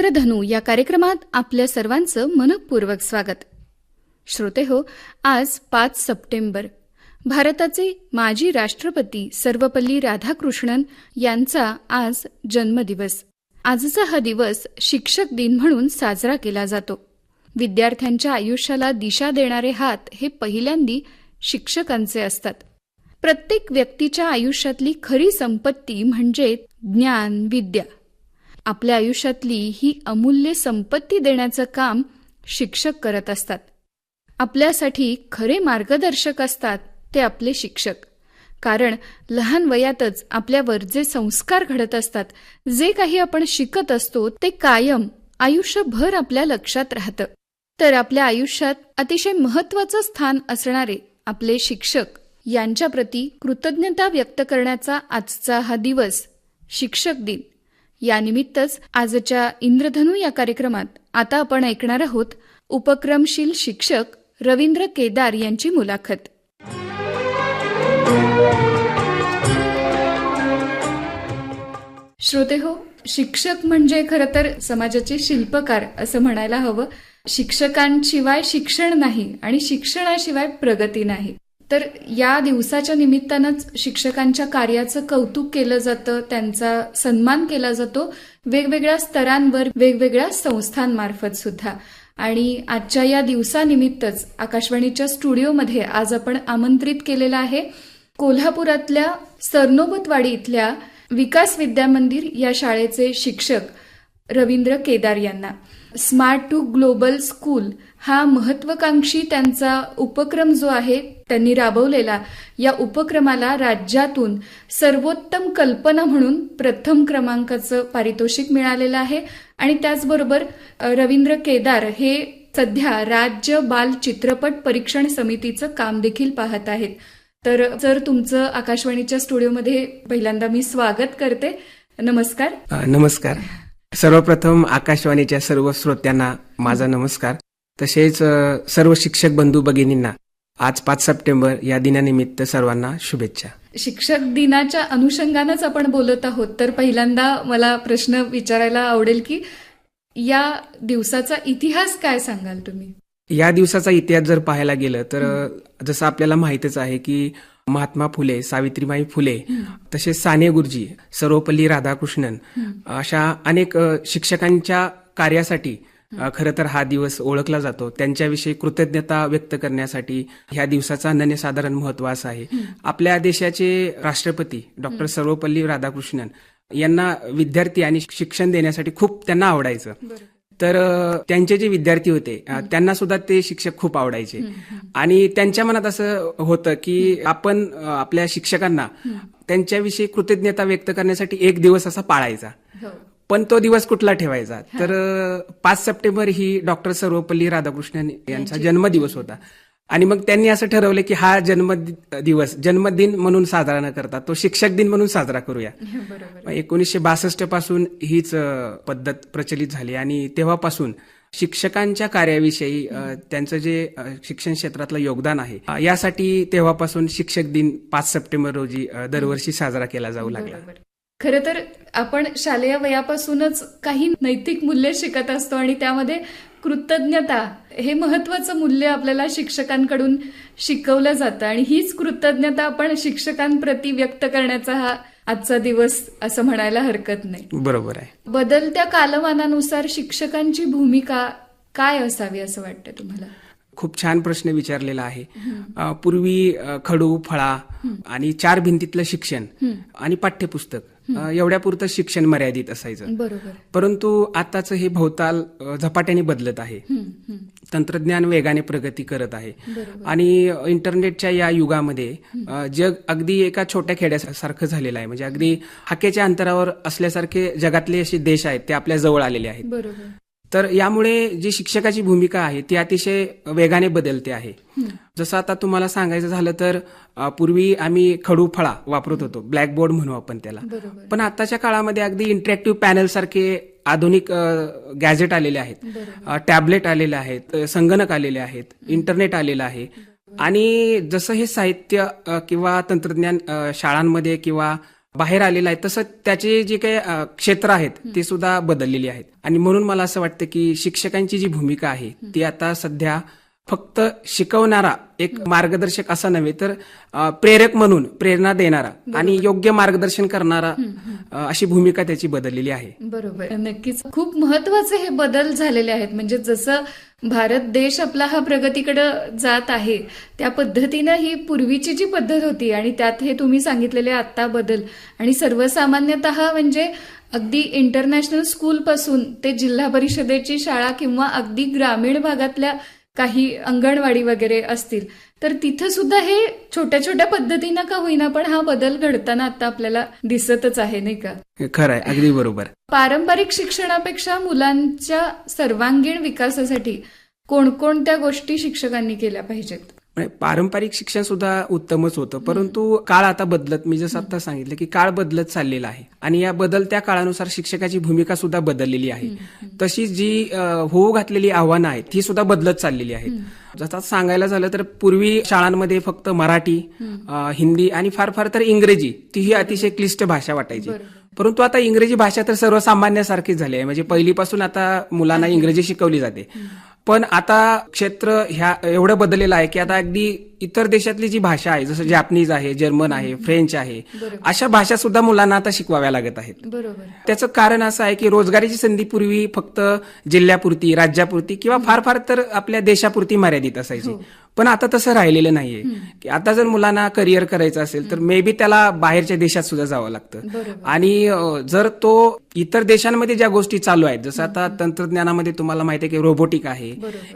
धनु या कार्यक्रमात आपल्या सर्वांचं मनपूर्वक स्वागत. श्रोते हो आज पाच सप्टेंबर. भारताचे माजी राष्ट्रपती सर्वपल्ली राधाकृष्णन यांचा आज जन्मदिवस. आजचा हा दिवस शिक्षक दिन म्हणून साजरा केला जातो. विद्यार्थ्यांच्या आयुष्याला दिशा देणारे हात हे पहिल्यांदी शिक्षकांचे असतात. प्रत्येक व्यक्तीच्या आयुष्यातली खरी संपत्ती म्हणजे ज्ञान विद्या. आपल्या आयुष्यातली ही अमूल्य संपत्ती देण्याचं काम शिक्षक करत असतात. आपल्यासाठी खरे मार्गदर्शक असतात ते आपले शिक्षक. कारण लहान वयातच आपल्यावर जे संस्कार घडत असतात जे काही आपण शिकत असतो ते कायम आयुष्यभर आपल्या लक्षात राहतं. तर आपल्या आयुष्यात अतिशय महत्वाचं स्थान असणारे आपले शिक्षक यांच्याप्रती कृतज्ञता व्यक्त करण्याचा आजचा हा दिवस शिक्षक दिन. यानिमित्तच आजच्या इंद्रधनू या कार्यक्रमात आता आपण ऐकणार आहोत उपक्रमशील शिक्षक रवींद्र केदार यांची मुलाखत. श्रोते हो शिक्षक म्हणजे खरं तर समाजाचे शिल्पकार असं म्हणायला हवं. शिक्षकांशिवाय शिक्षण नाही आणि शिक्षणाशिवाय प्रगती नाही. तर या दिवसाच्या निमित्तानंच शिक्षकांच्या कार्याचं कौतुक केलं जातं त्यांचा सन्मान केला जातो वेगवेगळ्या स्तरांवर वेगवेगळ्या संस्थांमार्फत सुद्धा. आणि आजच्या या दिवसानिमित्तच आकाशवाणीच्या स्टुडिओमध्ये आज आपण आमंत्रित केलेलं आहे कोल्हापुरातल्या सरनोबतवाडी इथल्या विकास विद्यामंदिर या शाळेचे शिक्षक रवींद्र केदार यांना. स्मार्ट टू ग्लोबल स्कूल हा महत्वाकांक्षी त्यांचा उपक्रम जो आहे त्यांनी राबवलेला. या उपक्रमाला राज्यातून सर्वोत्तम कल्पना म्हणून प्रथम क्रमांकाचं पारितोषिक मिळालेलं आहे. आणि त्याचबरोबर रवींद्र केदार हे सध्या राज्य बाल चित्रपट परीक्षण समितीचं काम देखील पाहत आहेत. तर जर तुमचं आकाशवाणीच्या स्टुडिओमध्ये पहिल्यांदा मी स्वागत करते. नमस्कार. नमस्कार. सर्वप्रथम आकाशवाणीच्या सर्व श्रोत्यांना माझा नमस्कार. तसेच सर्व शिक्षक बंधू भगिनींना आज पाच सप्टेंबर या दिनानिमित्त सर्वांना शुभेच्छा. शिक्षक दिनाच्या अनुषंगानंच आपण बोलत आहोत तर पहिल्यांदा मला प्रश्न विचारायला आवडेल की या दिवसाचा इतिहास काय सांगाल तुम्ही? या दिवसाचा इतिहास जर पाहायला गेलं तर जसं आपल्याला माहितच आहे की महात्मा फुले सावित्रीबाई फुले तसेच साने गुरुजी सर्वपल्ली राधाकृष्णन अशा अनेक शिक्षकांच्या कार्यासाठी खरं तर हा दिवस ओळखला जातो. त्यांच्याविषयी कृतज्ञता व्यक्त करण्यासाठी ह्या दिवसाचा अनन्यसाधारण महत्त्व असं आहे. आपल्या देशाचे राष्ट्रपती डॉक्टर सर्वपल्ली राधाकृष्णन यांना विद्यार्थी आणि शिक्षण देण्यासाठी खूप त्यांना आवडायचं. तर त्यांचे जे विद्यार्थी होते त्यांना सुद्धा ते शिक्षक खूप आवडायचे. आणि त्यांच्या मनात असं होतं की आपण आपल्या शिक्षकांना त्यांच्याविषयी कृतज्ञता व्यक्त करण्यासाठी एक दिवस असा पाळायचा. पण तो दिवस कुठला ठेवायचा? तर पाच सप्टेंबर ही डॉक्टर सर्वपल्ली राधाकृष्णन यांचा जन्मदिवस. होता. आणि मग त्यांनी असं ठरवलं की हा जन्म दिवस जन्मदिन म्हणून साजरा न करता तो शिक्षक दिन म्हणून साजरा करूया. एकोणीसशे बासष्टपासून हीच पद्धत प्रचलित झाली आणि तेव्हापासून शिक्षकांच्या कार्याविषयी त्यांचं जे शिक्षण क्षेत्रातलं योगदान आहे यासाठी तेव्हापासून शिक्षक दिन पाच सप्टेंबर रोजी दरवर्षी साजरा केला जाऊ लागला. खरं तर आपण शालेय वयापासूनच काही नैतिक मूल्य शिकत असतो आणि त्यामध्ये कृतज्ञता हे महत्वाचं मूल्य आपल्याला शिक्षकांकडून शिकवलं जातं. आणि हीच कृतज्ञता आपण शिक्षकांप्रती व्यक्त करण्याचा हा आजचा दिवस असं म्हणायला हरकत नाही. बरोबर आहे. बदलत्या कालमानानुसार शिक्षकांची भूमिका काय असावी असं वाटतं तुम्हाला? खूप छान प्रश्न विचारलेला आहे. पूर्वी खडू फळा आणि चार भिंतीतलं शिक्षण आणि पाठ्यपुस्तक एवढ्या पुरतं शिक्षण मर्यादित असायचं. परंतु आताचं हे भवताल झपाट्याने बदलत आहे. तंत्रज्ञान वेगाने प्रगती करत आहे. आणि इंटरनेटच्या या युगामध्ये जग अगदी एका छोट्या खेड्यासारखं झालेलं आहे. म्हणजे अगदी हाकेच्या अंतरावर असल्यासारखे जगातले असे देश आहेत ते आपल्या जवळ आलेले आहेत. तर यामुळे जी शिक्षकाची भूमिका आहे ती अतिशय वेगाने बदलते आहे. जसं आता तुम्हाला सांगायचं झालं तर पूर्वी आम्ही खडू फळा वापरत होतो ब्लॅकबोर्ड म्हणू आपण त्याला. पण आताच्या काळामध्ये अगदी इंटरॅक्टिव्ह पॅनल सारखे आधुनिक गॅजेट आलेले आहेत. टॅबलेट आलेले आहेत संगणक आलेले आहेत इंटरनेट आलेलं आहे. आणि जसं हे साहित्य किंवा तंत्रज्ञान शाळांमध्ये किंवा बाहेर आलेला आहे तसं त्याचे जे काही क्षेत्र आहेत ते सुद्धा बदललेली आहेत. आणि म्हणून मला असं वाटतं की शिक्षकांची जी भूमिका आहे ती आता सध्या फक्त शिकवणारा एक मार्गदर्शक असा नव्हे तर प्रेरक म्हणून प्रेरणा देणारा आणि योग्य मार्गदर्शन करणारा अशी भूमिका त्याची बदललेली आहे. बरोबर. नक्कीच. खूप महत्त्वाचे हे बदल झालेले आहेत. म्हणजे जसं भारत देश आपला हा प्रगतीकडे जात आहे त्या पद्धतीनं ही पूर्वीची जी पद्धत होती आणि त्यात हे तुम्ही सांगितलेले आत्ता बदल आणि सर्वसामान्यत म्हणजे अगदी इंटरनॅशनल स्कूल पासून ते जिल्हा परिषदेची शाळा किंवा अगदी ग्रामीण भागातल्या काही अंगणवाडी वगैरे असतील तर तिथं सुद्धा हे छोट्या छोट्या पद्धतीनं का होईना पण हा बदल घडताना आता आपल्याला दिसतच आहे नाही का? खरं आहे अगदी बरोबर. पारंपरिक शिक्षणापेक्षा मुलांच्या सर्वांगीण विकासासाठी कोणकोणत्या गोष्टी शिक्षकांनी केल्या पाहिजेत? पारंपरिक शिक्षण सुद्धा उत्तमच होतं. परंतु काळ आता बदलत मी जसं आता सांगितलं की काळ बदलत चाललेला आहे. आणि या बदलत्या काळानुसार शिक्षकाची भूमिका सुद्धा बदललेली आहे. तशी जी होऊ घातलेली आव्हानं आहेत ती सुद्धा बदलत चाललेली आहेत. जसं सांगायला झालं तर पूर्वी शाळांमध्ये फक्त मराठी हिंदी आणि फार फार तर इंग्रजी ती ही अतिशय क्लिष्ट भाषा वाटायची. परंतु आता इंग्रजी भाषा तर सर्वसामान्यासारखीच झाली आहे. म्हणजे पहिलीपासून आता मुलांना इंग्रजी शिकवली जाते. पण आता क्षेत्र ह्या एवढं बदललेलं आहे की आता अगदी इतर देशातली जी भाषा आहे जसं जॅपनीज आहे जर्मन आहे फ्रेंच आहे अशा भाषा सुद्धा मुलांना आता शिकवाव्या लागत आहेत. बरोबर. त्याचं कारण असं आहे की रोजगारीची संधी पूर्वी फक्त जिल्ह्यापुरती राज्यापुरती किंवा फार फार तर आपल्या देशापुरती मर्यादित असायची. पण आता तसं राहिलेलं नाहीये. की आता जर मुलांना करिअर करायचं असेल तर मे बी त्याला बाहेरच्या देशात सुद्धा जावं लागतं. आणि जर तो इतर देशांमध्ये ज्या गोष्टी चालू आहेत जसं आता तंत्रज्ञानामध्ये तुम्हाला माहिती आहे की रोबोटिक आहे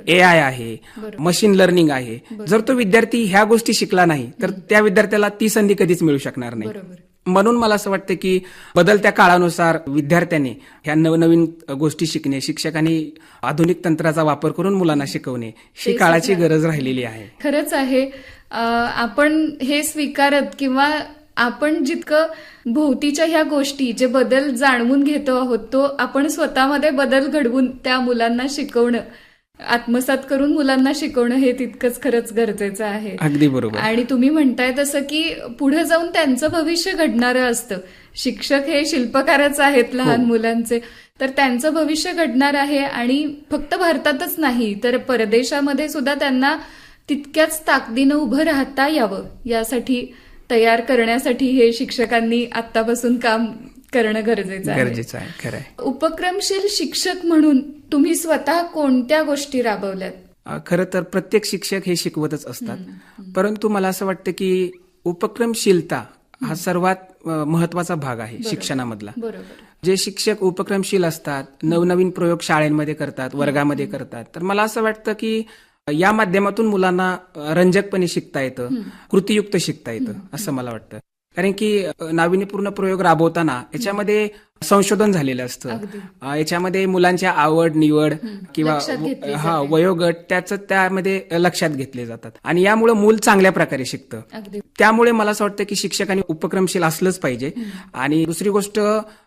ए आय आहे. मशीन लर्निंग आहे. जर तो विद्यार्थी ह्या गोष्टी शिकला नाही तर त्या विद्यार्थ्याला ती संधी कधीच मिळू शकणार नाही. म्हणून मला असं वाटतं की बदलत्या काळानुसार विद्यार्थ्यांनी ह्या नवनवीन गोष्टी शिकणे शिक्षकांनी आधुनिक तंत्राचा वापर करून मुलांना शिकवणे ही काळाची गरज राहिलेली आहे. खरंच आहे. आपण हे स्वीकारत किंवा आपण जितकं भोवतीच्या ह्या गोष्टी जे बदल जाणवून घेतो आहोत तो आपण स्वतःमध्ये बदल घडवून त्या मुलांना शिकवणं आत्मसात करून मुलांना शिकवणं हे तितकंच खरंच गरजेचं आहे. अगदी बरोबर. आणि तुम्ही म्हणताय तसं की पुढे जाऊन त्यांचं भविष्य घडणारं असतं. शिक्षक हे शिल्पकारच आहेत लहान मुलांचे. तर त्यांचं भविष्य घडणार आहे आणि फक्त भारतातच नाही तर परदेशामध्ये सुद्धा त्यांना तितक्याच ताकदीनं उभं राहता यावं यासाठी तयार करण्यासाठी हे शिक्षकांनी आतापासून काम करणं गरजेचं आहे. गरजेचं आहे खरं आहे उपक्रमशील शिक्षक म्हणून तुम्ही स्वतः कोणत्या गोष्टी राबवल्यात? खरं तर प्रत्येक शिक्षक हे शिकवतच असतात. परंतु मला असं वाटतं की उपक्रमशीलता हा सर्वात महत्त्वाचा भाग आहे शिक्षणामधला. बरोबर. जे शिक्षक उपक्रमशील असतात नवनवीन प्रयोग शाळेमध्ये करतात वर्गामध्ये करतात तर मला असं वाटतं की या माध्यमातून मुलांना रंजकपणे शिकता येतं कृतीयुक्त शिकता येतं असं मला वाटतं. कारण की नाविन्यपूर्ण प्रयोग राबवताना याच्यामध्ये संशोधन झालेलं असतं. याच्यामध्ये मुलांच्या आवड निवड किंवा हा वयोगट त्याचं त्यामध्ये लक्षात घेतले जातात. आणि यामुळे मूल चांगल्या प्रकारे शिकतं. त्यामुळे मला असं वाटतं की शिक्षकांनी उपक्रमशील असलंच पाहिजे. आणि दुसरी गोष्ट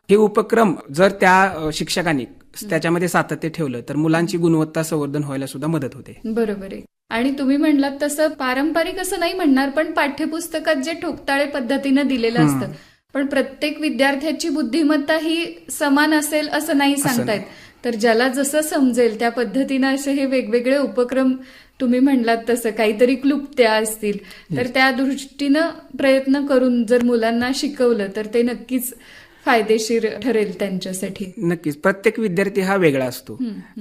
हे उपक्रम जर त्या शिक्षकांनी त्याच्यामध्ये सातत्य ठेवलं तर मुलांची गुणवत्ता संवर्धन व्हायला सुद्धा मदत होते. बरोबर आहे. आणि तुम्ही म्हणलात तसं पारंपरिक असं नाही म्हणणार पण पाठ्यपुस्तकात जे ठोकताळे पद्धतीनं दिलेलं असतं पण प्रत्येक विद्यार्थ्याची बुद्धिमत्ता ही समान असेल असं नाही सांगतायत तर ज्याला जसं समजेल त्या पद्धतीनं असे हे वेगवेगळे उपक्रम तुम्ही म्हणलात तसं काहीतरी क्लुप्त्या असतील. तर त्या दृष्टीनं प्रयत्न करून जर मुलांना शिकवलं तर ते नक्कीच फायदेशीर ठरेल त्यांच्यासाठी. नक्कीच. प्रत्येक विद्यार्थी हा वेगळा असतो.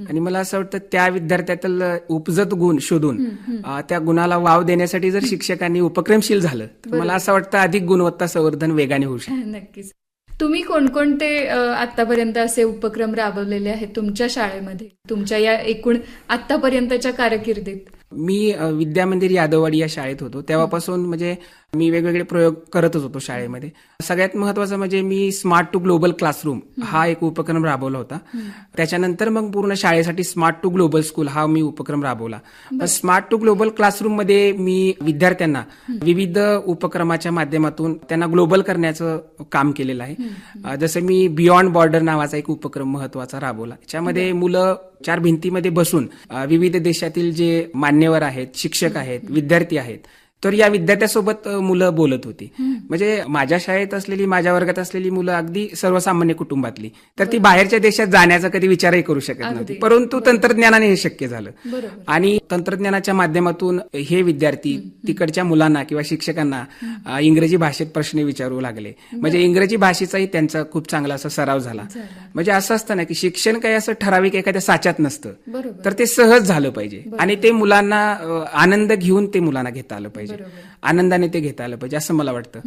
आणि मला असं वाटतं त्या विद्यार्थ्यातील उपजत गुण शोधून त्या गुणाला वाव देण्यासाठी जर शिक्षकांनी उपक्रमशील झालं तर मला असं वाटतं अधिक गुणवत्ता संवर्धन वेगाने होऊ शकतं. नक्कीच. तुम्ही कोणकोणते आतापर्यंत असे उपक्रम राबवलेले आहेत तुमच्या शाळेमध्ये? तुमच्या या एकूण आतापर्यंतच्या कारकिर्दीत? मी अ, विद्यामंदिर यादववाडी या शाळेत होतो. तेव्हापासून म्हणजे मी वेगवेगळे प्रयोग करतच होतो शाळेमध्ये. सगळ्यात महत्वाचं म्हणजे मी स्मार्ट टू ग्लोबल क्लासरूम हा एक उपक्रम राबवला होता. त्याच्यानंतर मग पूर्ण शाळेसाठी स्मार्ट टू ग्लोबल स्कूल हा मी उपक्रम राबवला. स्मार्ट टू ग्लोबल क्लासरूममध्ये मी विद्यार्थ्यांना विविध उपक्रमाच्या माध्यमातून त्यांना ग्लोबल करण्याचं काम केलेलं आहे. जसं मी बियॉन्ड बॉर्डर नावाचा एक उपक्रम महत्त्वाचा राबवला. त्याच्यामध्ये मुलं चार भिंतीमध्ये बसून विविध देशातील जे मान्यवर आहेत शिक्षक आहेत विद्यार्थी आहेत. तर या विद्यार्थ्यासोबत मुलं बोलत होती. म्हणजे माझ्या शाळेत असलेली माझ्या वर्गात असलेली मुलं अगदी सर्वसामान्य कुटुंबातली. तर ती बाहेरच्या देशात जाण्याचा कधी विचारही करू शकत नव्हती. परंतु तंत्रज्ञानाने हे शक्य झालं. आणि तंत्रज्ञानाच्या माध्यमातून हे विद्यार्थी तिकडच्या मुलांना किंवा शिक्षकांना इंग्रजी भाषेत प्रश्न विचारू लागले. म्हणजे इंग्रजी भाषेचाही त्यांचा खूप चांगला असा सराव झाला. म्हणजे असं असतं ना की शिक्षण काही असं ठराविक एखाद्या साच्यात नसतं. तर ते सहज झालं पाहिजे. आणि ते मुलांना आनंद घेऊन ते मुलांना घेता आलं पाहिजे. Literally. आनंदाने ते घेता आलं पाहिजे असं मला वाटतं.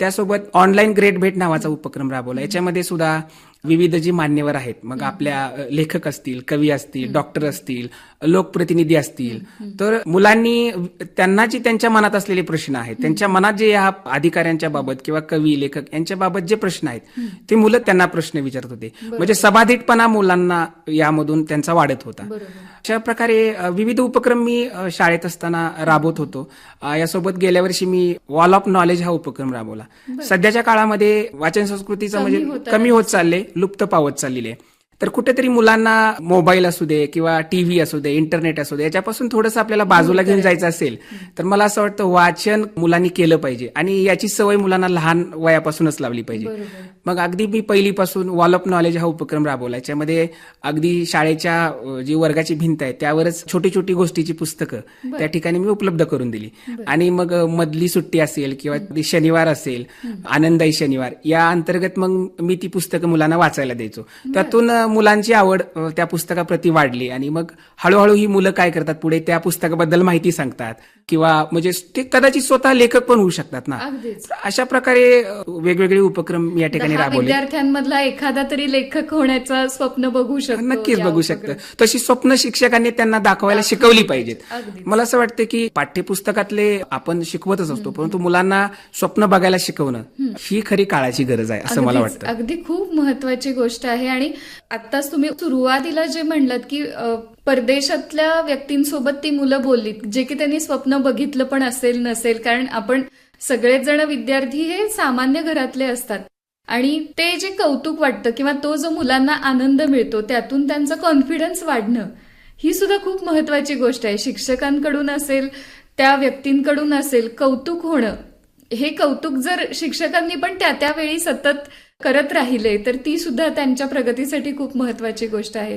त्यासोबत ऑनलाईन ग्रेट भेट नावाचा उपक्रम राबवला. याच्यामध्ये सुद्धा विविध जी मान्यवर आहेत मग आपल्या लेखक असतील कवी असतील डॉक्टर असतील लोकप्रतिनिधी असतील तर मुलांनी त्यांना जी त्यांच्या मनात असलेले प्रश्न आहेत त्यांच्या मनात जे या अधिकाऱ्यांच्या बाबत किंवा कवी लेखक यांच्या बाबत जे प्रश्न आहेत ते मुलं त्यांना प्रश्न विचारत होते. म्हणजे सबाधितपणा मुलांना यामधून त्यांचा वाढत होता. अशा प्रकारे विविध उपक्रम मी शाळेत असताना राबवत होतो. यासोबत गेल्या वर्षी मी वॉल ऑफ नॉलेज हा उपक्रम राबवला. सध्याच्या काळामध्ये वाचन संस्कृतीचं म्हणजे होत कमी होत चालले लुप्त पावत चाललेली आहे. तर कुठेतरी मुलांना मोबाईल असू दे किंवा टीव्ही असू दे इंटरनेट असू दे याच्यापासून थोडंसं आपल्याला बाजूला घेऊन जायचं असेल तर मला असं वाटतं वाचन मुलांनी केलं पाहिजे आणि याची सवय मुलांना लहान वयापासूनच लावली पाहिजे. मग अगदी मी पहिलीपासून वॉल ऑफ नॉलेज हा उपक्रम राबवला याच्यामध्ये अगदी शाळेच्या जी वर्गाची भिंत आहे त्यावरच छोटी छोटी गोष्टीची पुस्तकं त्या ठिकाणी मी उपलब्ध करून दिली. आणि मग मधली सुट्टी असेल किंवा शनिवार असेल आनंदाई शनिवार या अंतर्गत मग मी ती पुस्तकं मुलांना वाचायला द्यायचो. त्यातून मुलांची आवड त्या पुस्तकाप्रती वाढली. आणि मग हळूहळू ही मुलं काय करतात पुढे त्या पुस्तकाबद्दल माहिती सांगतात. किंवा म्हणजे ते कदाचित स्वतः लेखक पण होऊ शकतात ना. अशा प्रकारे वेगवेगळे उपक्रम या ठिकाणी राबवले विद्यार्थ्यांमधला एखादा तरी लेखक होण्याचा स्वप्न बघू शकतो नक्कीच बघू शकतं. तशी स्वप्न शिक्षकांनी त्यांना दाखवायला शिकवली पाहिजेत. मला असं वाटतं की पाठ्यपुस्तकातले आपण शिकवतच असतो परंतु मुलांना स्वप्न बघायला शिकवणं ही खरी काळाची गरज आहे असं मला वाटतं. अगदी खूप महत्वाची गोष्ट आहे. आणि आताच तुम्ही सुरुवातीला जे म्हणलात की परदेशातल्या व्यक्तींसोबत ती मुलं बोललीत जे की त्यांनी स्वप्न बघितलं पण असेल नसेल कारण आपण सगळेच जण विद्यार्थी हे सामान्य घरातले असतात. आणि ते जे कौतुक वाटतं किंवा तो जो मुलांना आनंद मिळतो त्यातून त्यांचा कॉन्फिडन्स वाढणं ही सुद्धा खूप महत्वाची गोष्ट आहे. शिक्षकांकडून असेल त्या व्यक्तींकडून असेल कौतुक होणं. हे कौतुक जर शिक्षकांनी पण त्या त्यावेळी सतत करत राहिले तर ती सुद्धा त्यांच्या प्रगतीसाठी खूप महत्वाची गोष्ट आहे.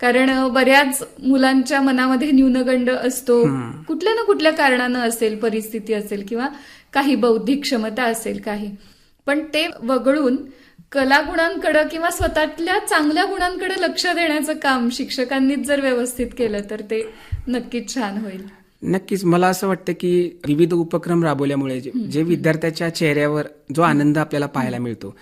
कारण बऱ्याच मुलांच्या मनामध्ये न्यूनगंड असतो. कुठल्या ना कुठल्या कारणानं असेल परिस्थिती असेल किंवा काही बौद्धिक क्षमता असेल काही. पण ते वगळून कलागुणांकडे किंवा स्वतःतल्या चांगल्या गुणांकडे लक्ष देण्याचं काम शिक्षकांनीच जर व्यवस्थित केलं तर ते नक्कीच छान होईल. नक्कीच मला असं वाटतं की विविध उपक्रम राबवल्यामुळे जे- विद्यार्थ्याच्या चेहऱ्यावर जो आनंद आपल्याला पाहायला मिळतो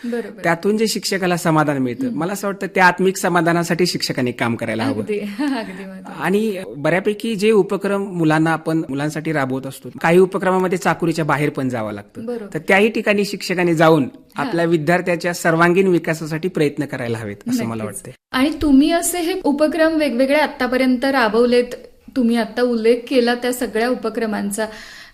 त्यातून जे शिक्षकाला समाधान मिळतं. मला असं वाटतं त्या आत्मिक समाधानासाठी शिक्षकांनी काम करायला हवं. आणि बऱ्यापैकी जे उपक्रम मुलांना आपण मुलांसाठी राबवत असतो काही उपक्रमामध्ये चाकुरीच्या बाहेर पण जावं लागतं. तर त्याही ठिकाणी शिक्षकांनी जाऊन आपल्या विद्यार्थ्याच्या सर्वांगीण विकासासाठी प्रयत्न करायला हवेत असं मला. वाटतं आणि तुम्ही असे हे उपक्रम वेगवेगळे आतापर्यंत राबवलेत तुम्ही आता उल्लेख केला त्या सगळ्या उपक्रमांचा.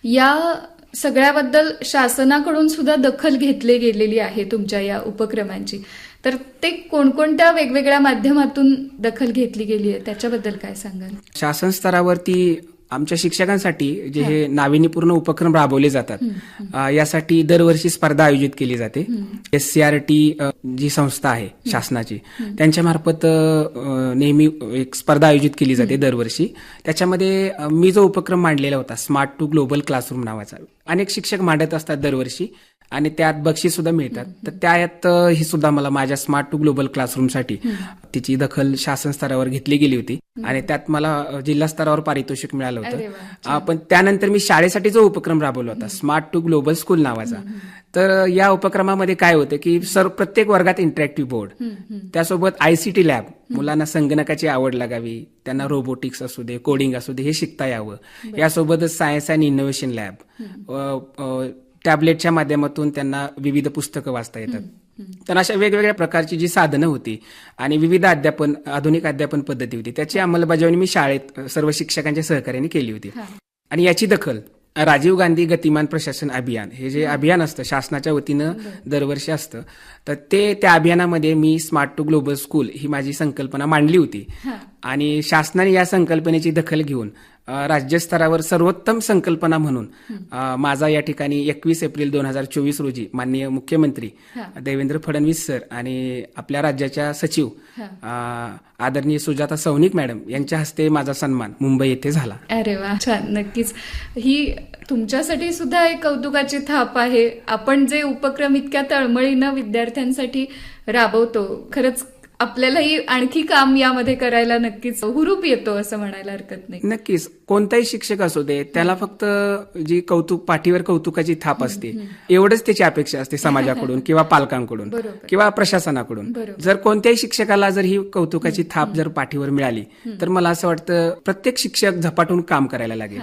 या सगळ्याबद्दल शासनाकडून सुद्धा दखल घेतली गेलेली आहे तुमच्या या उपक्रमांची. तर ते कोणकोणत्या वेगवेगळ्या माध्यमातून दखल घेतली गेली आहे? त्याच्याबद्दल काय सांगाल? शासन स्तरावरती आमच्या शिक्षकांसाठी जे हे नाविन्यपूर्ण उपक्रम राबवले जातात. यासाठी दरवर्षी स्पर्धा आयोजित केली जाते. S C R T G संस्था आहे शासनाची त्यांच्या मार्फत नेहमी एक स्पर्धा आयोजित केली जाते दरवर्षी. त्याच्यामध्ये मी जो उपक्रम मांडलेला होता स्मार्ट टू ग्लोबल क्लासरूम नावाचा अनेक शिक्षक मांडत असतात दरवर्षी. आणि त्यात बक्षीस सुद्धा मिळतात. तर त्यात ही सुद्धा मला माझ्या स्मार्ट टू ग्लोबल क्लासरूमसाठी तिची दखल शासन स्तरावर घेतली गेली होती. आणि त्यात मला जिल्हा स्तरावर पारितोषिक मिळालं होतं. पण त्यानंतर मी शाळेसाठी जो उपक्रम राबवला होता स्मार्ट टू ग्लोबल स्कूल नावाचा. तर या उपक्रमामध्ये काय होतं की सर्व प्रत्येक वर्गात इंटरॅक्टिव्ह बोर्ड त्यासोबत आयसीटी लॅब मुलांना संगणकाची आवड लागावी. त्यांना रोबोटिक्स असू दे कोडिंग असू दे हे शिकता यावं. यासोबतच सायन्स अँड इनोव्हेशन लॅब टॅबलेटच्या माध्यमातून त्यांना विविध पुस्तकं वाचता येतात. तर अशा वेगवेगळ्या प्रकारची जी साधनं होती आणि विविध अध्यापन आधुनिक अध्यापन पद्धती होती त्याची अंमलबजावणी मी शाळेत सर्व शिक्षकांच्या सहकार्याने केली होती. आणि याची दखल राजीव गांधी गतिमान प्रशासन अभियान हे जे अभियान असतं शासनाच्या वतीनं दरवर्षी असतं तर ते त्या अभियानामध्ये मी स्मार्ट टू ग्लोबल स्कूल ही माझी संकल्पना मांडली होती. आणि शासनाने या संकल्पनेची दखल घेऊन राज्यस्तरावर सर्वोत्तम संकल्पना म्हणून माझा या ठिकाणी एकवीस एप्रिल दोन हजार चोवीस रोजी माननीय मुख्यमंत्री. देवेंद्र फडणवीस सर आणि आपल्या राज्याच्या सचिव आदरणीय सुजाता सौनिक मॅडम यांच्या हस्ते माझा सन्मान मुंबई येथे झाला. अरे वा छान. नक्कीच. ही तुमच्यासाठी सुद्धा एक कौतुकाची थाप आहे. आपण जे उपक्रम इतक्या तळमळीनं विद्यार्थ्यांसाठी राबवतो खरंच आपल्यालाही आणखी काम यामध्ये करायला नक्कीच हुरूप येतो असं म्हणायला हरकत नाही. नक्कीच. कोणताही शिक्षक असू दे त्याला फक्त जी कौतुक पाठीवर कौतुकाची थाप असते एवढंच त्याची अपेक्षा असते समाजाकडून किंवा पालकांकडून. किंवा प्रशासनाकडून. जर कोणत्याही शिक्षकाला जर ही कौतुकाची थाप जर पाठीवर मिळाली तर मला असं वाटतं प्रत्येक शिक्षक झपाटून काम करायला लागेल.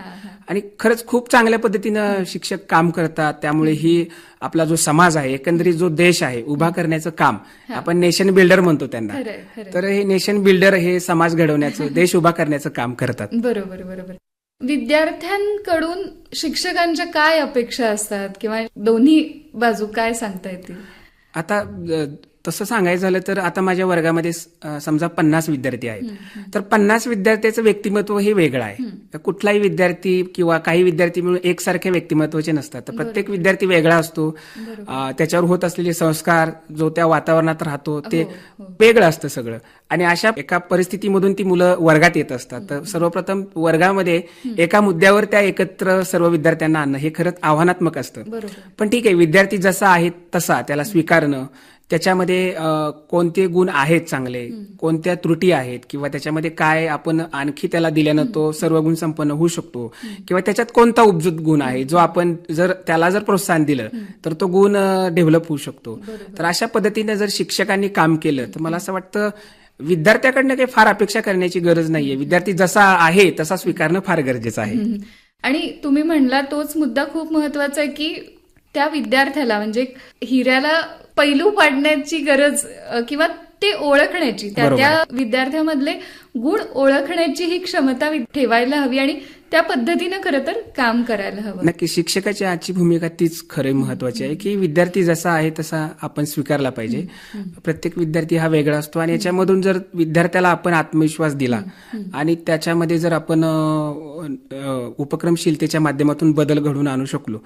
आणि खरंच खूप चांगल्या पद्धतीनं शिक्षक काम करतात त्यामुळे ही आपला जो समाज आहे एकंदरीत जो देश आहे उभा करण्याचं काम आपण नेशन बिल्डर म्हणतो त्यांना. खरंय तर हे नेशन बिल्डर हे समाज घडवण्याचं देश उभा करण्याचं काम करतात. बरोबर बरोबर. विद्यार्थ्यांकडून शिक्षकांच्या काय अपेक्षा असतात? किंवा दोन्ही बाजू काय सांगता येतील? आता तसं सांगायचं झालं तर आता माझ्या वर्गामध्ये समजा पन्नास विद्यार्थी आहेत. तर पन्नास विद्यार्थ्याचं व्यक्तिमत्व हे वेगळं आहे. कुठलाही विद्यार्थी किंवा काही विद्यार्थी मिळून एकसारखे व्यक्तिमत्वाचे नसतात. तर प्रत्येक विद्यार्थी वेगळा असतो. त्याच्यावर होत असलेले संस्कार जो त्या वातावरणात राहतो ते वेगळं असतं सगळं. आणि अशा एका परिस्थितीमधून ती मुलं वर्गात येत असतात. तर सर्वप्रथम वर्गामध्ये एका मुद्द्यावर त्या एकत्र सर्व विद्यार्थ्यांना आणणं हे खरंच आव्हानात्मक असतं. पण ठीक आहे विद्यार्थी जसा आहे तसा त्याला स्वीकारणं त्याच्यामध्ये कोणते गुण आहेत चांगले? कोणत्या त्रुटी आहेत? किंवा त्याच्यामध्ये काय आपण आणखी त्याला दिल्यानं तो सर्व गुण संपन्न होऊ शकतो? किंवा त्याच्यात कोणता उपजूत गुण आहे? जो आपण जर त्याला जर प्रोत्साहन दिलं तर तो गुण डेव्हलप होऊ शकतो. तर अशा पद्धतीने जर शिक्षकांनी काम केलं तर मला असं वाटतं विद्यार्थ्याकडनं काही फार अपेक्षा करण्याची गरज नाहीये. विद्यार्थी जसा आहे तसा स्वीकारणं फार गरजेचं आहे. आणि तुम्ही म्हणला तोच मुद्दा खूप महत्त्वाचा आहे की त्या विद्यार्थ्याला म्हणजे हिऱ्याला पैलू पाडण्याची गरज किंवा ते ओळखण्याची त्या. त्या विद्यार्थ्यामधले गुण ओळखण्याची ही क्षमता ठेवायला हवी आणि त्या पद्धतीनं खरं तर काम करायला हवं. नक्की शिक्षकाची आजची भूमिका तीच खरे महत्वाची आहे की विद्यार्थी जसा आहे तसा आपण स्वीकारला पाहिजे. प्रत्येक विद्यार्थी हा वेगळा असतो आणि याच्यामधून जर विद्यार्थ्याला आपण आत्मविश्वास दिला आणि त्याच्यामध्ये जर आपण उपक्रमशीलतेच्या माध्यमातून बदल घडवून आणू शकलो.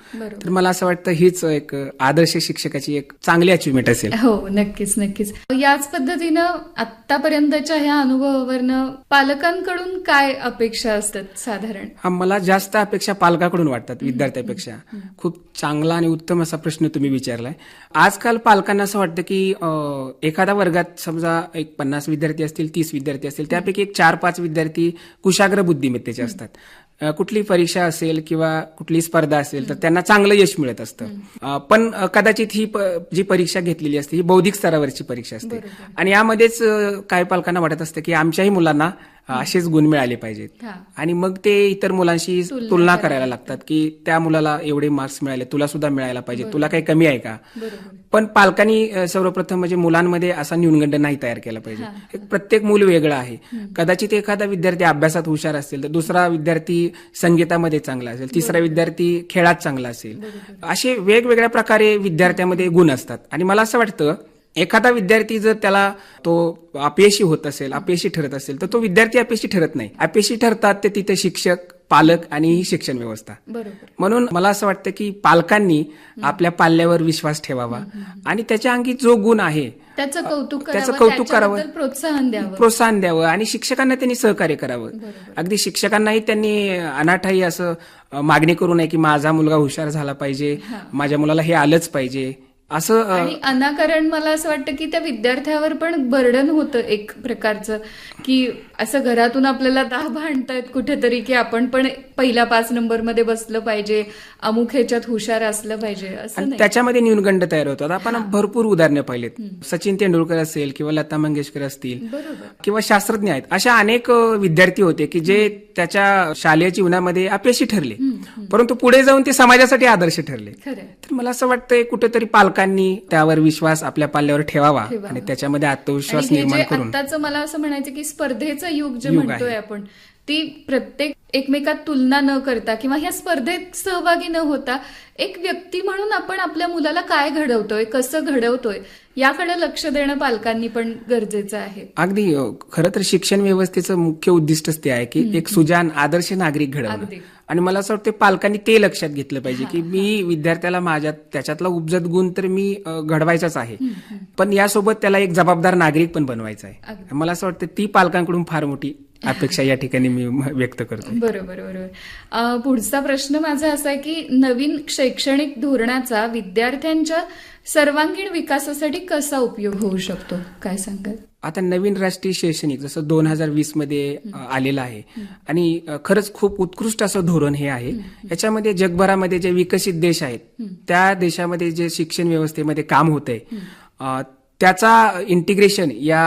तर मला असं वाटतं हीच एक आदर्श शिक्षकाची एक चांगली अचिव्हमेंट असेल. हो नक्कीच नक्कीच. याच पद्धतीनं आतापर्यंतच्या ह्या अनुभवावरनं पालकांकडून काय अपेक्षा असतात साधारण? हा मला जास्त अपेक्षा पालकाकडून वाटतात विद्यार्थ्यापेक्षा. खूप चांगला आणि उत्तम असा प्रश्न तुम्ही विचारलाय. आजकाल पालकांना असं वाटतं की एखाद्या वर्गात समजा एक पन्नास विद्यार्थी असतील तीस विद्यार्थी असतील त्यापैकी एक चार पाच विद्यार्थी कुशाग्र बुद्धिमत्तेचे असतात. कुठली परीक्षा असेल किंवा कुठली स्पर्धा असेल तर त्यांना चांगलं यश मिळत असतं. पण कदाचित ही जी परीक्षा घेतलेली असते ही बौद्धिक स्तरावरची परीक्षा असते. आणि यामध्येच काही पालकांना वाटत असतं की आमच्याही मुलांना असेच गुण मिळाले पाहिजेत. आणि मग ते इतर मुलांशी तुलना करायला लागतात. की त्या मुलाला एवढे मार्क्स मिळाले तुला सुद्धा मिळायला पाहिजे तुला काही कमी आहे का? पण पालकांनी सर्वप्रथम म्हणजे मुलांमध्ये असा न्यूनगंड नाही तयार केला पाहिजे. एक प्रत्येक मूल वेगळं आहे. कदाचित एखादा विद्यार्थी अभ्यासात हुशार असेल तर दुसरा विद्यार्थी संगीतामध्ये चांगला असेल तिसरा विद्यार्थी खेळात चांगला असेल. असे वेगवेगळ्या प्रकारे विद्यार्थ्यामध्ये गुण असतात. आणि मला असं वाटतं एखादा विद्यार्थी जर त्याला तो अपयशी होत असेल अपयशी ठरत असेल तर तो विद्यार्थी अपयशी ठरत नाही. अपयशी ठरतात ते तिथे शिक्षक पालक आणि ही शिक्षण व्यवस्था. म्हणून मला असं वाटतं की पालकांनी आपल्या पाल्यावर विश्वास ठेवावा आणि त्याच्या अंगी जो गुण आहे त्याचं कौतुक करावं त्याचं कौतुक करावं. प्रोत्साहन द्यावं. प्रोत्साहन द्यावं आणि शिक्षकांना त्यांनी सहकार्य करावं. अगदी शिक्षकांनाही त्यांनी अनाठाई असं मागणी करू नये की माझा मुलगा हुशार झाला पाहिजे माझ्या मुलाला हे आलंच पाहिजे. असं आणि अनाकारण मला असं वाटतं की त्या विद्यार्थ्यावर पण बर्डन होतं एक प्रकारचं की असं घरातून आपल्याला दाह भांडतायत कुठेतरी की आपण पण पहिल्या पाच नंबरमध्ये बसलं पाहिजे अमुक ह्याच्यात हुशार असलं पाहिजे असं नाही. त्याच्यामध्ये न्यूनगंड तयार होतात. आपण भरपूर उदाहरणं पाहिलेत. सचिन तेंडुलकर असेल किंवा लता मंगेशकर असतील किंवा शास्त्रज्ञ आहेत अशा अनेक विद्यार्थी होते की जे त्याच्या शालेय जीवनामध्ये अपयशी ठरले. परंतु पुढे जाऊन ते समाजासाठी आदर्श ठरले. तर मला असं वाटतंय कुठेतरी पालकांनी त्यावर विश्वास आपल्या पाल्यावर ठेवावा. आणि त्याच्यामध्ये आत्मविश्वास निर्माण करून मला असं म्हणायचं की स्पर्धेचं युग जे म्हणतोय. आपण ती प्रत्येक एकमेकात तुलना न करता किंवा ह्या स्पर्धेत सहभागी न होता एक व्यक्ती म्हणून आपण आपल्या मुलाला काय घडवतोय कसं घडवतोय याकडे लक्ष देणं पालकांनी पण गरजेचं आहे. अगदी खरं तर शिक्षण व्यवस्थेचं मुख्य उद्दिष्टच ते आहे की एक सुजान आदर्श नागरिक घडवणं. आणि मला असं वाटतं पालकांनी ते लक्षात घेतलं पाहिजे की मी विद्यार्थ्याला माझ्या त्याच्यातला उपजत गुण तर मी घडवायचाच आहे. पण यासोबत त्याला एक जबाबदार नागरिक पण बनवायचा आहे. मला असं वाटतं ती पालकांकडून फार मोठी अपेक्षा या ठिकाणी मी व्यक्त करतो. बरोबर बरोबर. पुढचा प्रश्न माझा असा आहे की नवीन शैक्षणिक धोरणाचा विद्यार्थ्यांच्या सर्वांगीण विकासासाठी कसा उपयोग होऊ शकतो? काय सांगाल? आता नवीन राष्ट्रीय शैक्षणिक जसं दोन हजार वीसमध्ये आलेलं आहे. आणि खरंच खूप उत्कृष्ट असं धोरण हे आहे. याच्यामध्ये जगभरामध्ये जे विकसित देश आहेत त्या देशामध्ये जे शिक्षण व्यवस्थेमध्ये काम होत आहे त्याचा इंटिग्रेशन या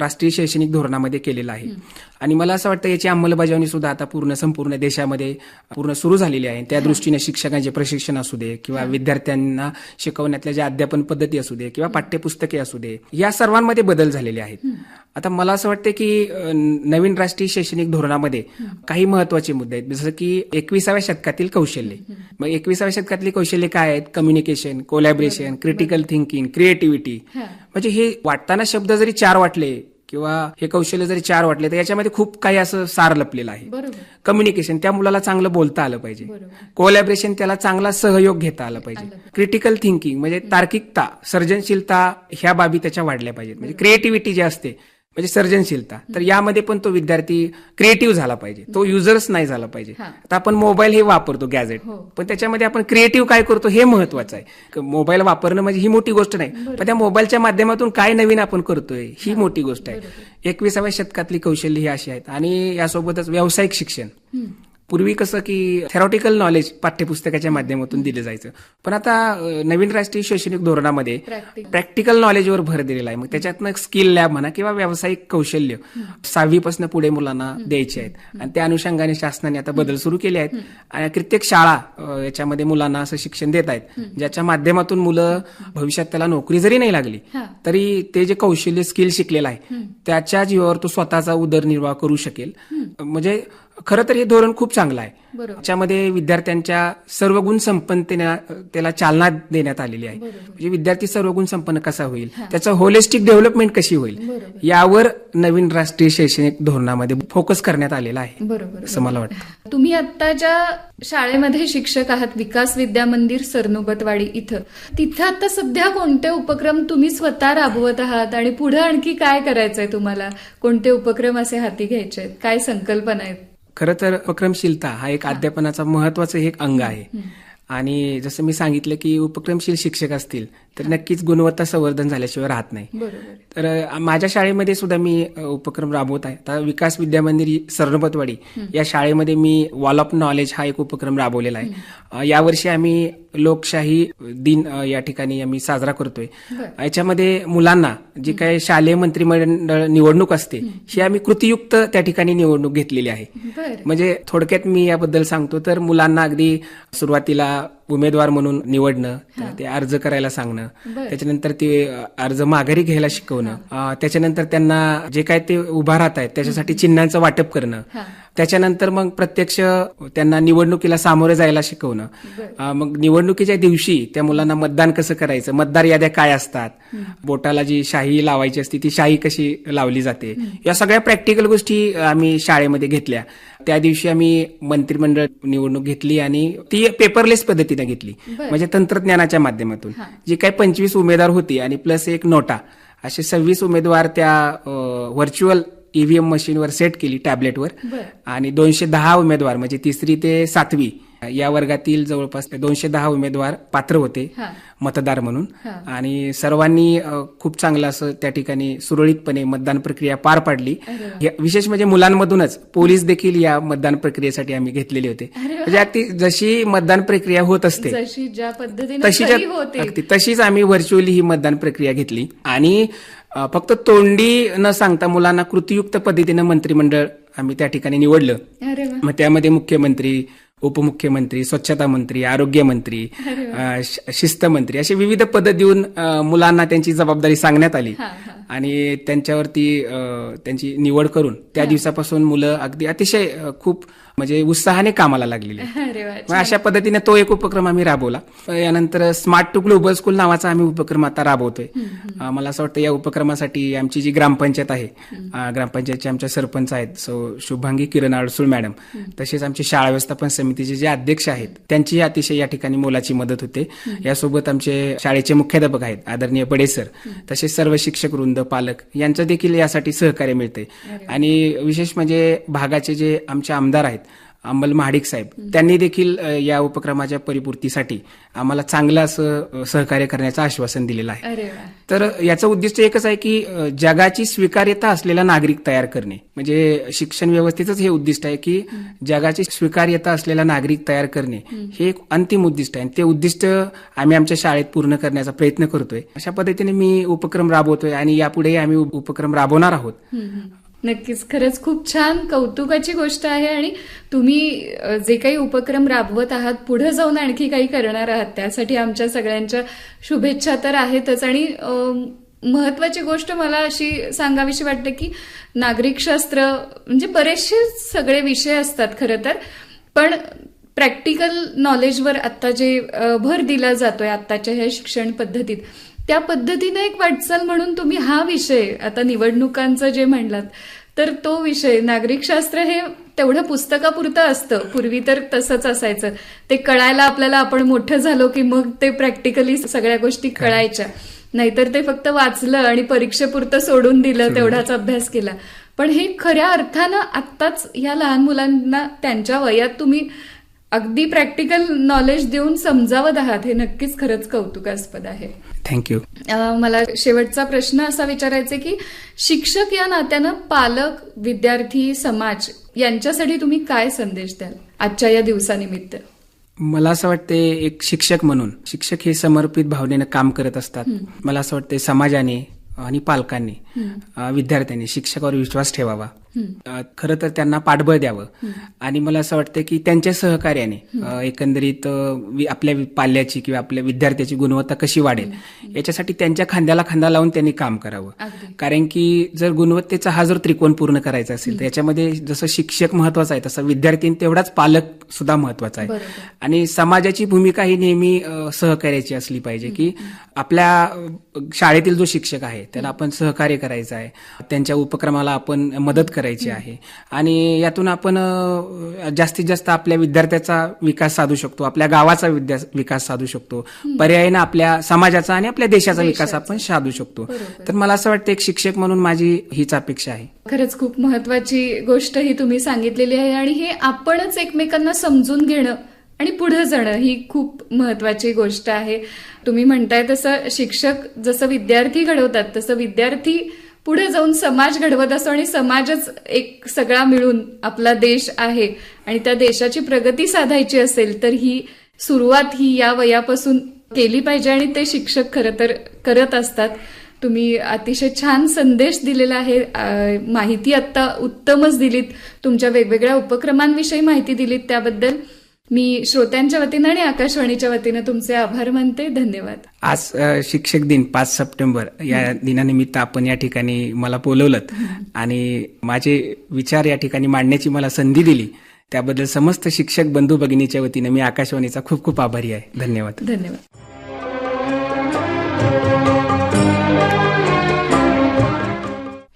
राष्ट्रीय शैक्षणिक धोरणामध्ये केलेलं आहे. आणि मला असं वाटतं याची अंमलबजावणी सुद्धा आता पूर्ण संपूर्ण देशामध्ये पूर्ण सुरू झालेली आहे. त्या दृष्टीने शिक्षकांचे प्रशिक्षण असू दे किंवा विद्यार्थ्यांना शिकवण्यातल्या ज्या अध्यापन पद्धती असू दे किंवा पाठ्यपुस्तके असू दे या सर्वांमध्ये बदल झालेले आहेत. आता मला असं वाटतं की नवीन राष्ट्रीय शैक्षणिक धोरणामध्ये काही महत्त्वाचे मुद्दे आहेत. जसं की एकविसाव्या शतकातील कौशल्य. मग एकविसाव्या शतकातली कौशल्य काय आहेत? Communication collaboration critical thinking creativity. म्हणजे हे वाटताना शब्द जरी चार वाटले किंवा हे कौशल्य जरी चार वाटले तर याच्यामध्ये खूप काही असं सार लपलेलं आहे. कम्युनिकेशन त्या मुलाला चांगलं बोलता आलं पाहिजे. कोलॅबरेशन त्याला चांगला सहयोग घेता आला पाहिजे. क्रिटिकल थिंकिंग म्हणजे तार्किकता सर्जनशीलता ह्या बाबी त्याच्या वाढल्या पाहिजेत. म्हणजे क्रिएटिव्हिटी जे असते म्हणजे सर्जनशीलता. तर यामध्ये पण तो विद्यार्थी क्रिएटिव्ह झाला पाहिजे. तो युजर्स नाही झाला पाहिजे. आता आपण मोबाईल हे वापरतो गॅजेट हो. पण त्याच्यामध्ये आपण क्रिएटिव्ह काय करतो हे महत्वाचं आहे. मोबाईल वापरणं म्हणजे ही मोठी गोष्ट नाही. पण त्या मोबाईलच्या माध्यमातून काय नवीन आपण करतोय ही मोठी गोष्ट आहे. एकविसाव्या शतकातली कौशल्य ही अशी आहेत. आणि यासोबतच व्यावसायिक शिक्षण. पूर्वी कसं की थेरॉटिकल नॉलेज पाठ्यपुस्तकाच्या माध्यमातून दिलं जायचं. पण आता नवीन राष्ट्रीय शैक्षणिक धोरणामध्ये. प्रॅक्टिकल नॉलेजवर भर दिलेला आहे. मग त्याच्यातनं स्किल लॅब म्हणा किंवा व्यावसायिक कौशल्य सहावीपासून पुढे मुलांना द्यायचे आहेत. आणि त्या अनुषंगाने शासनाने आता बदल सुरू केले आहेत. आणि कित्येक शाळा याच्यामध्ये मुलांना असं शिक्षण देत आहेत. ज्याच्या माध्यमातून मुलं भविष्यात त्याला नोकरी जरी नाही लागली. तरी ते जे कौशल्य स्किल शिकलेलं आहे त्याच्या जीवावर तो स्वतःचा उदरनिर्वाह करू शकेल. म्हणजे खरं तर हे धोरण खूप चांगलं आहे. त्याच्यामध्ये विद्यार्थ्यांच्या सर्वगुण संपन्नतेला त्याला चालना देण्यात आलेली आहे. म्हणजे विद्यार्थी सर्वगुण संपन्न कसा होईल? त्याचं होलिस्टिक डेव्हलपमेंट कशी होईल. यावर नवीन राष्ट्रीय शैक्षणिक धोरणामध्ये फोकस करण्यात आलेला आहे. असं मला वाटतं. तुम्ही आता ज्या शाळेमध्ये शिक्षक आहात विकास विद्या मंदिर सरनोबतवाडी इथं तिथं आता सध्या कोणते उपक्रम तुम्ही स्वतः राबवत आहात? आणि पुढे आणखी काय करायचंय तुम्हाला? कोणते उपक्रम असे हाती घ्यायचे आहेत काय संकल्पना आहेत? खरं तर उपक्रमशीलता हा एक अध्यापनाचा महत्वाचं एक अंग आहे. आणि जसं मी सांगितलं की उपक्रमशील शिक्षक असतील तर नक्कीच गुणवत्ता संवर्धन झाल्याशिवाय राहत नाही. तर माझ्या शाळेमध्ये सुद्धा मी उपक्रम राबवत आहे. आता विकास विद्या मंदिर सरनोबतवाडी या शाळेमध्ये मी वॉल ऑफ नॉलेज हा एक उपक्रम राबवलेला आहे. यावर्षी आम्ही लोकशाही दिन या ठिकाणी आम्ही साजरा करतोय. याच्यामध्ये मुलांना जी काही शालेय मंत्रिमंडळ निवडणूक असते ही आम्ही कृतीयुक्त त्या ठिकाणी निवडणूक घेतलेली आहे. म्हणजे थोडक्यात मी याबद्दल सांगतो तर मुलांना अगदी सुरुवातीला उमेदवार म्हणून निवडणं ते अर्ज करायला सांगणं. त्याच्यानंतर ते अर्ज माघारी घ्यायला शिकवणं त्याच्यानंतर त्यांना जे काय ते उभा राहत आहेत त्याच्यासाठी चिन्हांचं वाटप करणं. त्याच्यानंतर मग प्रत्यक्ष त्यांना निवडणुकीला सामोरे जायला शिकवणं. मग निवडणुकीच्या दिवशी त्या मुलांना मतदान कसं करायचं मतदार याद्या काय असतात बोटाला जी शाही लावायची असते ती शाही कशी लावली जाते या सगळ्या प्रॅक्टिकल गोष्टी आम्ही शाळेमध्ये घेतल्या. त्या दिवशी आम्ही मंत्रिमंडळ निवडणूक घेतली आणि ती पेपरलेस पद्धतीने घेतली. म्हणजे तंत्रज्ञानाच्या माध्यमातून. जे काही पंचवीस उमेदवार होती आणि प्लस एक नोटा असे सव्वीस उमेदवार त्या व्हर्च्युअल ईव्हीएम मशीनवर सेट केली टॅबलेटवर आणि दोनशे दहा उमेदवार म्हणजे तिसरी ते सातवी. या वर्गातील जवळपास दोनशे दहा उमेदवार पात्र होते मतदार म्हणून. आणि सर्वांनी खूप चांगलं असं त्या ठिकाणी सुरळीतपणे मतदान प्रक्रिया पार पाडली. विशेष म्हणजे मुलांमधूनच पोलीस देखील या मतदान प्रक्रियेसाठी आम्ही घेतलेले होते. म्हणजे अगदी जशी मतदान प्रक्रिया होत असते तशी तशीच आम्ही व्हर्च्युअली ही मतदान प्रक्रिया घेतली. आणि फक्त तोंडी न सांगता मुलांना कृतीयुक्त पद्धतीनं मंत्रिमंडळ आम्ही त्या ठिकाणी निवडलं. मग त्यामध्ये मुख्यमंत्री उपमुख्यमंत्री स्वच्छता मंत्री आरोग्य मंत्री शिस्त मंत्री असे विविध पद देऊन मुलांना त्यांची जबाबदारी सांगण्यात आली. आणि त्यांच्यावरती अ, त्यांची निवड करून त्या दिवसापासून मुलं अगदी अतिशय खूप म्हणजे उत्साहाने कामाला लागलेली मग अशा पद्धतीने तो एक उपक्रम आम्ही राबवला. यानंतर स्मार्ट टू ग्लोबल स्कूल नावाचा आम्ही उपक्रम आता राबवतोय. मला असं वाटतं या उपक्रमासाठी आमची जी ग्रामपंचायत आहे ग्रामपंचायतचे आमच्या सरपंच आहेत सो शुभांगी किरण अडसूळ मॅडम. तसेच आमचे शाळा व्यवस्थापन समितीचे जे अध्यक्ष आहेत त्यांची अतिशय या ठिकाणी मोलाची मदत होते. यासोबत आमचे शाळेचे मुख्याध्यापक आहेत आदरणीय बडे सर तसेच सर्व शिक्षक वृंद पालक यांचं देखील यासाठी सहकार्य मिळते आणि विशेष म्हणजे भागाचे जे आमचे आमदार आहेत अंमल महाडिक साहेब त्यांनी देखील या उपक्रमाच्या परिपूर्तीसाठी आम्हाला चांगलं असं सहकार्य करण्याचं आश्वासन दिलेलं आहे. तर याचं उद्दिष्ट एकच आहे की जगाची स्वीकार्यता असलेला नागरिक तयार करणे. म्हणजे शिक्षण व्यवस्थेचंच हे उद्दिष्ट आहे की जगाची स्वीकार्यता असलेला नागरिक तयार करणे हे एक अंतिम उद्दिष्ट आहे. आणि ते उद्दिष्ट आम्ही आमच्या शाळेत पूर्ण करण्याचा प्रयत्न करतोय. अशा पद्धतीने मी उपक्रम राबवतोय आणि यापुढेही आम्ही उप- उपक्रम राबवणार आहोत. नक्कीच. खरंच खूप छान कौतुकाची गोष्ट आहे आणि तुम्ही जे काही उपक्रम राबवत आहात पुढे जाऊन आणखी काही करणार आहात त्यासाठी आमच्या सगळ्यांच्या शुभेच्छा तर आहेतच. आणि महत्वाची गोष्ट मला अशी सांगावीशी वाटते की नागरिकशास्त्र म्हणजे बरेचसे सगळे विषय असतात खरं तर पण प्रॅक्टिकल नॉलेजवर आत्ता जे भर दिला जातोय आत्ताच्या ह्या शिक्षण पद्धतीत त्या पद्धतीनं एक वाटचाल म्हणून तुम्ही हा विषय आता निवडणुकांचं जे म्हणलात तर तो विषय नागरिकशास्त्र हे तेवढं पुस्तकापुरतं असतं. पूर्वी तर तसंच असायचं. ते कळायला आपल्याला आपण मोठं झालो की मग ते प्रॅक्टिकली सगळ्या गोष्टी कळायच्या. नाहीतर ते फक्त वाचलं आणि परीक्षेपुरतं सोडून दिलं. तेवढाच अभ्यास केला. पण हे खऱ्या अर्थानं आत्ताच या लहान मुलांना त्यांच्या वयात तुम्ही अगदी प्रॅक्टिकल नॉलेज देऊन समजावत आहात हे नक्कीच खरंच कौतुकास्पद आहे. थँक्यू मला शेवटचा प्रश्न असा विचारायचा की शिक्षक या नात्यानं पालक विद्यार्थी समाज यांच्यासाठी तुम्ही काय संदेश द्याल आजच्या या दिवसानिमित्त? मला असं वाटते एक शिक्षक म्हणून शिक्षक हे समर्पित भावनेनं काम करत असतात. मला असं वाटते समाजाने आणि पालकांनी विद्यार्थ्यांनी शिक्षकावर विश्वास ठेवावा. खरं तर त्यांना पाठबळ द्यावं. आणि मला असं वाटतं की त्यांच्या सहकार्याने एकंदरीत आपल्या पाल्याची किंवा आपल्या विद्यार्थ्याची गुणवत्ता कशी वाढेल याच्यासाठी त्यांच्या खांद्याला खांदा लावून त्यांनी काम करावं. कारण की जर गुणवत्तेचा हा जर त्रिकोण पूर्ण करायचा असेल तर याच्यामध्ये जसं शिक्षक महत्त्वाचा आहे तसं विद्यार्थी तेवढाच पालक सुद्धा महत्त्वाचा आहे. आणि समाजाची भूमिका ही नेहमी सहकार्याची असली पाहिजे की आपल्या शाळेतील जो शिक्षक आहे त्याला आपण सहकार्य करायचं आहे. त्यांच्या उपक्रमाला आपण मदत करायची आहे. आणि यातून आपण जास्तीत जास्त आपल्या विद्यार्थ्याचा विकास साधू शकतो आपल्या गावाचा विकास साधू शकतो. पर्यायानं आपल्या समाजाचा आणि आपल्या देशाचा विकास आपण साधू शकतो. तर मला असं वाटतं एक शिक्षक म्हणून माझी हीच अपेक्षा आहे. खरंच खूप महत्वाची गोष्ट ही तुम्ही सांगितलेली आहे आणि हे आपणच एकमेकांना समजून घेणं आणि पुढे जाणं ही खूप महत्वाची गोष्ट आहे. तुम्ही म्हणताय तसं शिक्षक जसं विद्यार्थी घडवतात तसं विद्यार्थी पुढे जाऊन समाज घडवत असतो आणि समाजच एक सगळा मिळून आपला देश आहे. आणि त्या देशाची प्रगती साधायची असेल तर ही सुरुवात ही या वयापासून केली पाहिजे आणि ते शिक्षक खरं तर करत असतात. तुम्ही अतिशय छान संदेश दिलेला आहे. माहिती आत्ता उत्तमच दिलीत. तुमच्या वेगवेगळ्या उपक्रमांविषयी माहिती दिलीत त्याबद्दल. मी श्रोत्यांच्या वतीनं आणि आकाशवाणीच्या वतीनं तुमचे आभार मानते. धन्यवाद. आज शिक्षक दिन पाच सप्टेंबर. या दिनानिमित्त आपण या ठिकाणी मला बोलवलं. आणि माझे विचार या ठिकाणी मांडण्याची मला संधी दिली. त्याबद्दल समस्त शिक्षक बंधू भगिनीच्या वतीनं मी आकाशवाणीचा खूप खूप आभारी आहे. धन्यवाद. धन्यवाद.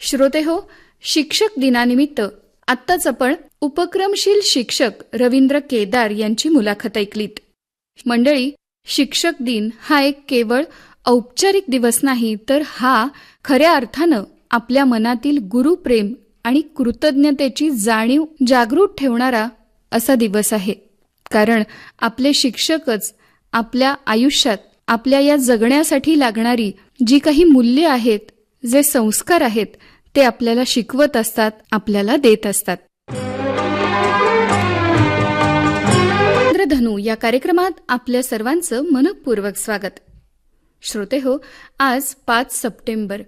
श्रोते हो शिक्षक दिनानिमित्त आत्ताच आपण उपक्रमशील शिक्षक रवींद्र केदार यांची मुलाखत ऐकलीत. मंडळी शिक्षक दिन हा एक केवळ औपचारिक दिवस नाही तर हा खऱ्या अर्थानं आपल्या मनातील गुरुप्रेम आणि कृतज्ञतेची जाणीव जागृत ठेवणारा असा दिवस आहे. कारण आपले शिक्षकच आपल्या आयुष्यात आपल्या या जगण्यासाठी लागणारी जी काही मूल्य आहेत जे संस्कार आहेत ते आपल्याला शिकवत असतात आपल्याला देत असतात. या कार्यक्रमात आपल्या सर्वांचं मनपूर्वक स्वागत. श्रोते हो आज पाच सप्टेंबर